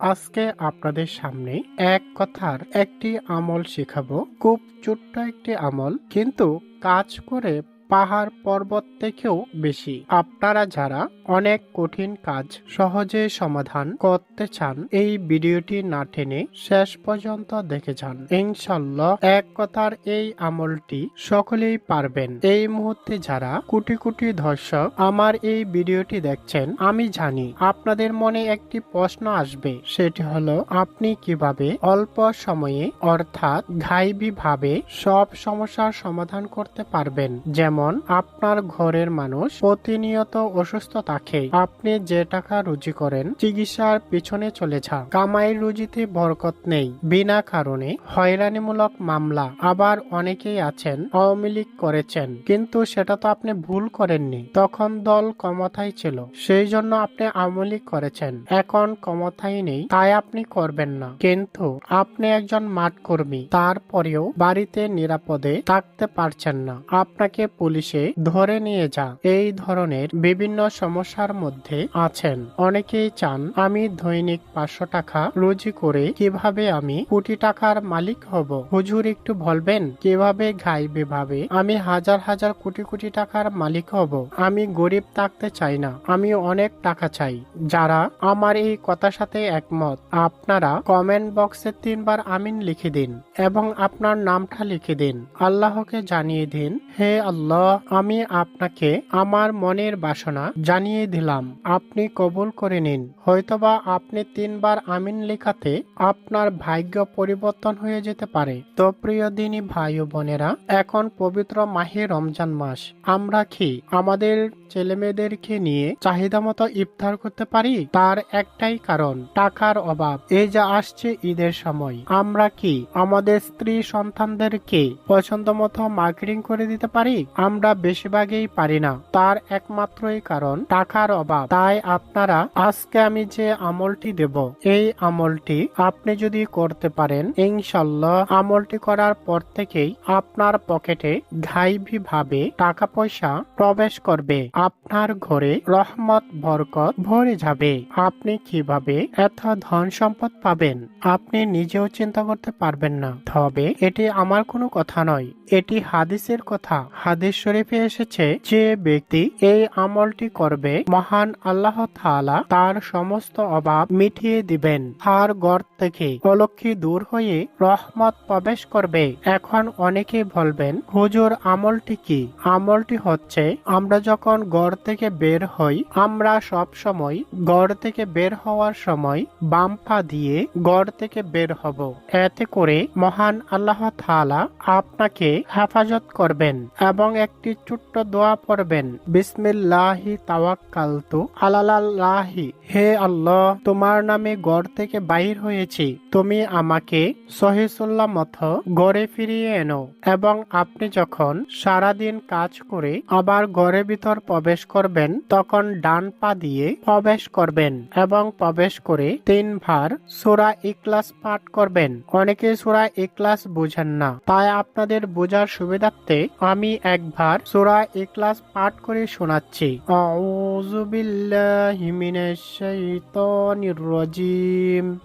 আজকে আপনাদের সামনে এক কথার একটি আমল শেখাবো। খুব ছোট্ট একটি আমল, কিন্তু কাজ করে পাহাড় পর্বত থেকেও বেশি। আপনারা যারা অনেক কঠিন কাজ সহজে সমাধান করতে চান, এই ভিডিওটি না টেনে শেষ পর্যন্ত দেখে যান। ইনশাল্লাহ এক কথার এই আমলটি সকলেই পারবেন। এই মুহূর্তে যারা কোটি কোটি দর্শক আমার এই ভিডিওটি দেখছেন, আমি জানি আপনাদের মনে একটি প্রশ্ন আসবে, সেটি হলো, আপনি কীভাবে অল্প সময়ে অর্থাৎ ঘাইবি ভাবে সব সমস্যার সমাধান করতে পারবেন? যেমন আপনার ঘরের মানুষ প্রতিনিয়ত অসুস্থ থাকে। আপনি যে টাকা রুজি করেন, চিকিৎসার পিছনে চলে যান। কামাইয়ের রুজিতে বরকত নেই। বিনা কারণে হয়রানিমূলক মামলা আবার অনেকেই আছেন, আওয়ামী করেছেন। কিন্তু সেটা তো আপনি ভুল করেননি। তখন দল ক্ষমতায় ছিল। সেই জন্য আপনি আওয়ামী করেছেন। এখন ক্ষমতায় নেই, তাই আপনি করবেন না। কিন্তু আপনি একজন মাঠ কর্মী তারপরেও বাড়িতে নিরাপদে থাকতে পারছেন না। আপনাকে পুলিশে ধরে নিয়ে যা। এই ধরনের বিভিন্ন সমস্যার মধ্যে আছেন। অনেকেই চান আমি দৈনিক পাঁচশো টাকা রুজি করে কীভাবে আমি কোটি টাকার মালিক হব। হুজুর একটু বলবেন, কীভাবে গাইবে ভাবে আমি হাজার হাজার কোটি কোটি টাকার মালিক হব? আমি গরিব থাকতে চাই না, আমি অনেক টাকা চাই। যারা আমার এই কথার সাথে একমত, আপনারা কমেন্ট বক্সে তিনবার আমিন লিখে দিন এবং আপনার নামটা লিখে দিন। আল্লাহকে জানিয়ে দিন, হে আল্লাহ। আমি আপনাকে আমার মনের বাসনা জানিয়ে দিলাম। আপনি কবুল করে নিন। হয়তোবা আপনি তিনবার আমিন লেখাতে আপনার ভাগ্য পরিবর্তন হয়ে যেতে পারে। তো প্রিয় দিনী ভাই বোনেরা, এখন পবিত্র মাহে রমজান মাস। আমরা কি আমাদের ছেলে মেয়েদেরকে নিয়ে চাহিদা মতো ইফতার করতে পারি, তার একটাই কারণ, টাকার অভাব। এই যে আসছে ঈদের সময়। আমরা কি আমাদের স্ত্রী সন্তানদেরকে পছন্দ মতো মার্কেটিং করে দিতে পারি? আমরা বেশিরভাগই পারি না। তার একমাত্রই কারণ, টাকার অভাব। তাই আপনারা, আজকে আমি যে আমলটি দেব, এই আমলটি আপনি যদি করতে পারেন, ইনশাল্লাহ আমলটি করার পর থেকেই আপনার পকেটে ঘাইভি ভাবে টাকা পয়সা প্রবেশ করবে। আপনার ঘরে রহমত, বরকত ভরে যাবে। আপনি কীভাবে এত ধন সম্পদ পাবেন, আপনি নিজেও চিন্তা করতে পারবেন না। তবে এটি আমার কোনো কথা নয়, এটি হাদিসের কথা। হাদিস শরীফে এসেছে, যে ব্যক্তি এই আমলটি করবে, মহান আল্লাহ তাআলা তার সমস্ত অভাব মিটিয়ে দিবেন। তার ঘর থেকে অলক্ষী দূর হয়ে রহমত প্রবেশ করবে। এখন অনেকে বলবেন, হুজুর, আমলটি কি? আমলটি হচ্ছে, আমরা যখন গড় থেকে বের হই, আমরা সব সময় গড় থেকে বের হওয়ার সময় বাম পা দিয়ে গড় থেকে বের হব। এতে করে মহান আল্লাহ তাআলা আপনাকে হেফাজত করবেন এবং একটি ছোট্ট দোয়া পড়বেন, বিসমিল্লাহি তাওয়াক্কালতু আলাল্লাহি হে আল্লাহ, তোমার নামে গড় থেকে বাইর হয়েছি, তুমি আমাকে সহিসুল্লাহ মতো গড়ে ফিরিয়ে এনো এবং আপনি যখন সারাদিন কাজ করে আবার ঘরের ভিতর প্রবেশ করবেন, তখন ডান পা দিয়ে প্রবেশ করবেন এবং প্রবেশ করে তিনবার সুরা ইকলাস পাঠ করবেন। অনেকে সুরা ইকলাস বুঝেন না। তাই আপনাদের বোঝার সুবিধার্থে আমি একবার সুরা ইকলাস পাঠ করে শোনাচ্ছি।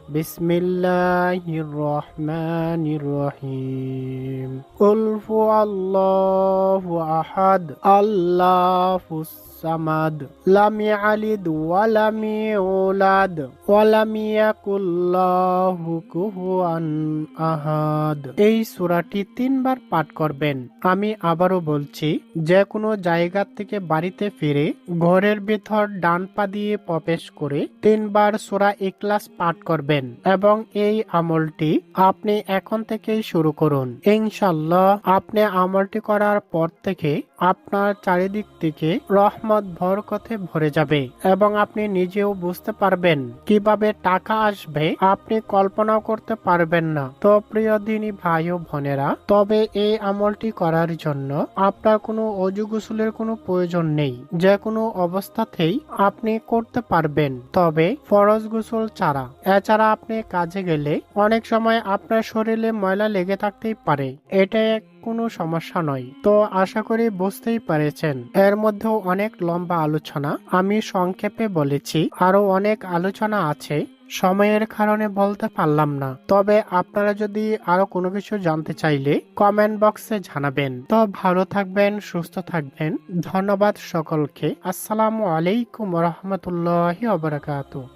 বিসমিল্লাহির আহাদ। terus সামাদ লাম ইয়ালিদ ওয়া লাম ইউলাদ ওয়া লাম ইয়াকুল লাহু কুফুয়ান আহাদ এই সূরাটি তিনবার পাঠ করবেন। আমি আবারও বলছি যে কোনো জায়গা থেকে বাড়িতে ফিরে ঘরের ভেতর ডান পা দিয়ে প্রবেশ করে তিনবার সূরা ইখলাস পাঠ করবেন এবং এই আমলটি আপনি এখন থেকেই শুরু করুন। ইনশাল্লাহ আপনি আমলটি করার পর থেকে আপনার চারিদিক থেকে রহমত বরকতে ভরে যাবে এবং আপনি নিজেও বুঝতে পারবেন কীভাবে টাকা আসবে, আপনি কল্পনাও করতে পারবেন না। তো প্রিয় দিনী ভাই ও বোনেরা, তবে এই আমলটি করার জন্য আপনার কোনো অজু গোসলের কোনো প্রয়োজন নেই। যে কোনো অবস্থাতেই আপনি করতে পারবেন। তবে ফরজ গোসল ছাড়া, এছাড়া আপনি কাজে গেলে অনেক সময় আপনার শরীরে ময়লা লেগে থাকতেই পারে। এটা এক কোনো সমস্যা নয়। তো আশা করি বুঝতেই পেরেছেন। এর মধ্যেও অনেক লম্বা আলোচনা আমি সংক্ষেপে বলেছি। আরও অনেক আলোচনা আছে। সময়ের কারণে বলতে পারলাম না। তবে আপনারা যদি আরও কোনো কিছু জানতে চাইলে কমেন্ট বক্সে জানাবেন। তো ভালো থাকবেন, সুস্থ থাকবেন। ধন্যবাদ সকলকে। আসসালামু আলাইকুম রহমতুল্লাহি